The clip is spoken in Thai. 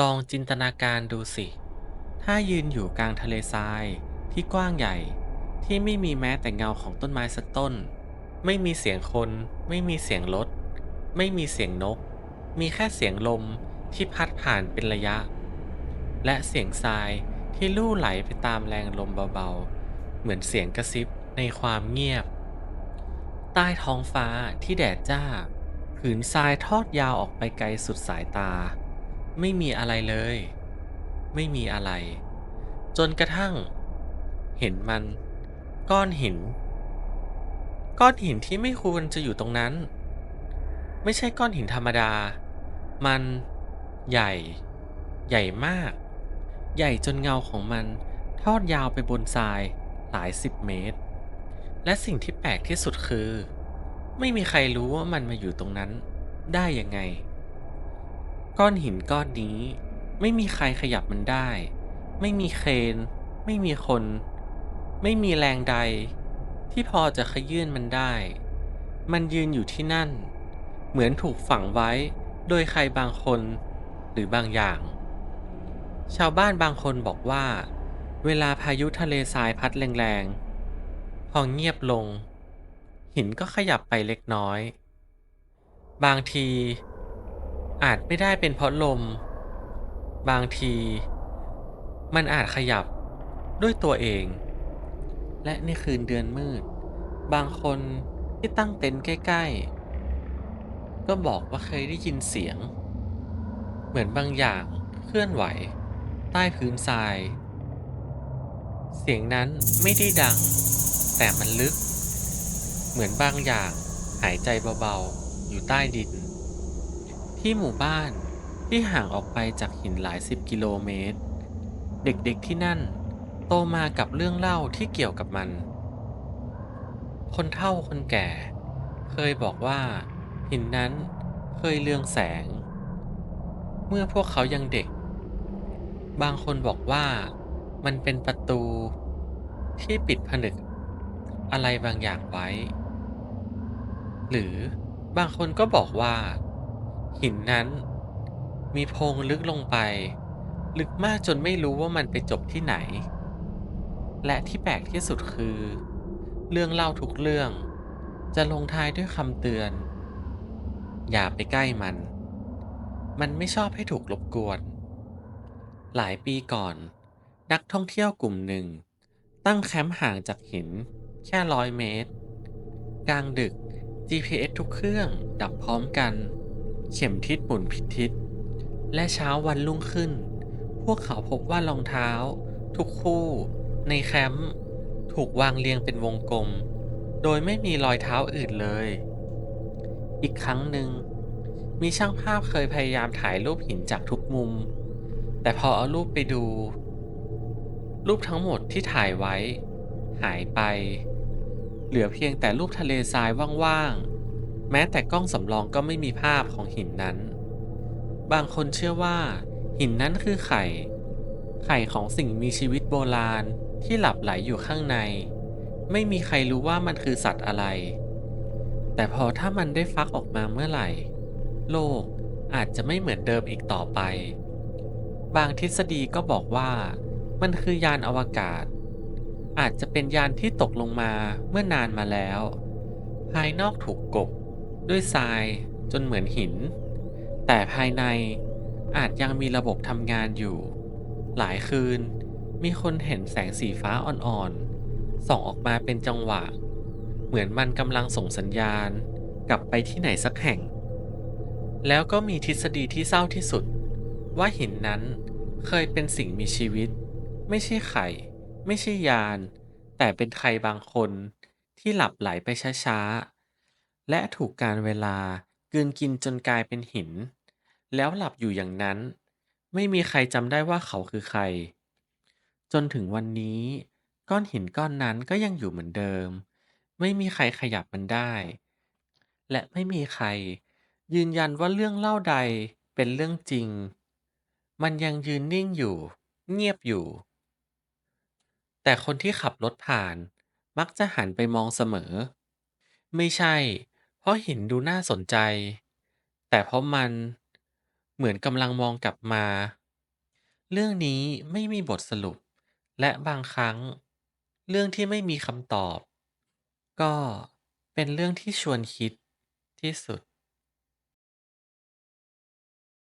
ลองจินตนาการดูสิ ถ้ายืนอยู่กลางทะเลทรายที่กว้างใหญ่ ที่ไม่มีแม้แต่เงาของต้นไม้สักต้น ไม่มีเสียงคน ไม่มีเสียงรถ ไม่มีเสียงนก มีแค่เสียงลมที่พัดผ่านเป็นระยะ และเสียงทรายที่ลู่ไหลไปตามแรงลมเบาๆ เหมือนเสียงกระซิบในความเงียบ ใต้ท้องฟ้าที่แดดจ้า ผืนทรายทอดยาวออกไปไกลสุดสายตา ไม่มีอะไรเลย ไม่มีอะไร จนกระทั่ง เห็นมัน ก้อนหิน ก้อนหินที่ไม่ควรจะอยู่ตรงนั้น ไม่ใช่ก้อนหินธรรมดา มันใหญ่ ใหญ่มาก ใหญ่จนเงาของมัน ทอดยาวไปบนทรายหลายสิบเมตร และสิ่งที่แปลกที่สุดคือ ไม่มีใครรู้ว่ามันมาอยู่ตรงนั้นได้ยังไง ก้อนหินก้อนนี้ ไม่มีใครขยับมันได้ ไม่มีเครน ไม่มีคน ไม่มีแรงใด ที่พอจะขยื่นมันได้ มันยืนอยู่ที่นั่น เหมือนถูกฝังไว้โดยใครบางคนหรือบางอย่าง ชาวบ้านบางคนบอกว่า เวลาพายุทะเลทรายพัดแรงๆ พอเงียบลง หินก็ขยับไปเล็กน้อย บางที อาจไม่ได้เป็นเพราะลม บางที มันอาจขยับด้วยตัวเอง และในคืนเดือนมืด บางคนที่ตั้งเต็นท์ใกล้ ๆ ก็บอกว่าเคยได้ยินเสียง เหมือนบางอย่างเคลื่อนไหว ใต้พื้นทราย เสียงนั้นไม่ได้ดัง แต่มันลึก เหมือนบางอย่างหายใจเบา ๆ อยู่ใต้ดิน ที่หมู่บ้านที่ห่างออกไปจากหินหลายสิบกิโลเมตร เด็กๆที่นั่น โตมากับเรื่องเล่าที่เกี่ยวกับมัน คนเฒ่าคนแก่ เคยบอกว่า หินนั้นเคยเลืองแสง เมื่อพวกเขายังเด็ก บางคนบอกว่ามันเป็นประตู ที่ปิดผนึก อะไรบางอย่างไว้ หรือบางคนก็บอกว่า หินนั้น มีโพรงลึกลงไป ลึกมากจนไม่รู้ว่ามันไปจบที่ไหน และที่แปลกที่สุดคือ เรื่องเล่าทุกเรื่อง จะลงท้ายด้วยคำเตือน อย่าไปใกล้มัน มันไม่ชอบให้ถูกรบกวน หลายปีก่อน นักท่องเที่ยวกลุ่มหนึ่ง ตั้งแคมป์ห่างจากหิน แค่ร้อยเมตร กลางดึก GPS ทุกเครื่องดับพร้อมกัน เข็มทิศหมุนผิดทิศ และเช้าวันรุ่งขึ้น พวกเขาพบว่ารองเท้า ทุกคู่ ในแคมป์ถูกวางเรียงเป็นวงกลม โดยไม่มีรอยเท้าอื่นเลย อีกครั้งหนึ่ง มีช่างภาพเคยพยายามถ่ายรูปหินจากทุกมุม แต่พอเอารูปไปดู รูปทั้งหมดที่ถ่ายไว้ หายไป เหลือเพียงแต่รูปทะเลทรายว่างๆ แม้แต่กล้องสำรองก็ไม่มีภาพของหินนั้น บางคนเชื่อว่า หินนั้นคือไข่ ไข่ของสิ่งมีชีวิตโบราณที่หลับไหลอยู่ข้างใน ไม่มีใครรู้ว่ามันคือสัตว์อะไร แต่พอถ้ามันได้ฟักออกมาเมื่อไหร่ โลกอาจจะไม่เหมือนเดิมอีกต่อไป บางทฤษฎีก็บอกว่า มันคือยานอวกาศ อาจจะเป็นยานที่ตกลงมาเมื่อนานมาแล้ว ภายนอกถูกกบ ด้วยทรายจนเหมือนหิน แต่ภายในอาจยังมีระบบทำงานอยู่ หลายคืนมีคนเห็นแสงสีฟ้าอ่อนๆ ส่องออกมาเป็นจังหวะ เหมือนมันกำลังส่งสัญญาณกลับไปที่ไหนสักแห่ง แล้วก็มีทฤษฎีที่เศร้าที่สุด ว่าหินนั้นเคยเป็นสิ่งมีชีวิต ไม่ใช่ไข่ ไม่ใช่ยาน แต่เป็นใครบางคนที่หลับไหลไปช้าๆ และถูกการเวลา กลืนกินจนกลายเป็นหิน แล้วหลับอยู่อย่างนั้น ไม่มีใครจำได้ว่าเขาคือใคร จนถึงวันนี้ ก้อนหินก้อนนั้นก็ยังอยู่เหมือนเดิม ไม่มีใครขยับมันได้ และไม่มีใคร ยืนยันว่าเรื่องเล่าใดเป็นเรื่องจริง มันยังยืนนิ่งอยู่ เงียบอยู่ แต่คนที่ขับรถผ่าน มักจะหันไปมองเสมอ ไม่ใช่ เพราะหินดูน่าสนใจ แต่เพราะมันเหมือนกำลังมองกลับมา เรื่องนี้ไม่มีบทสรุป และบางครั้ง เรื่องที่ไม่มีคำตอบ ก็เป็นเรื่องที่ชวนคิดที่สุด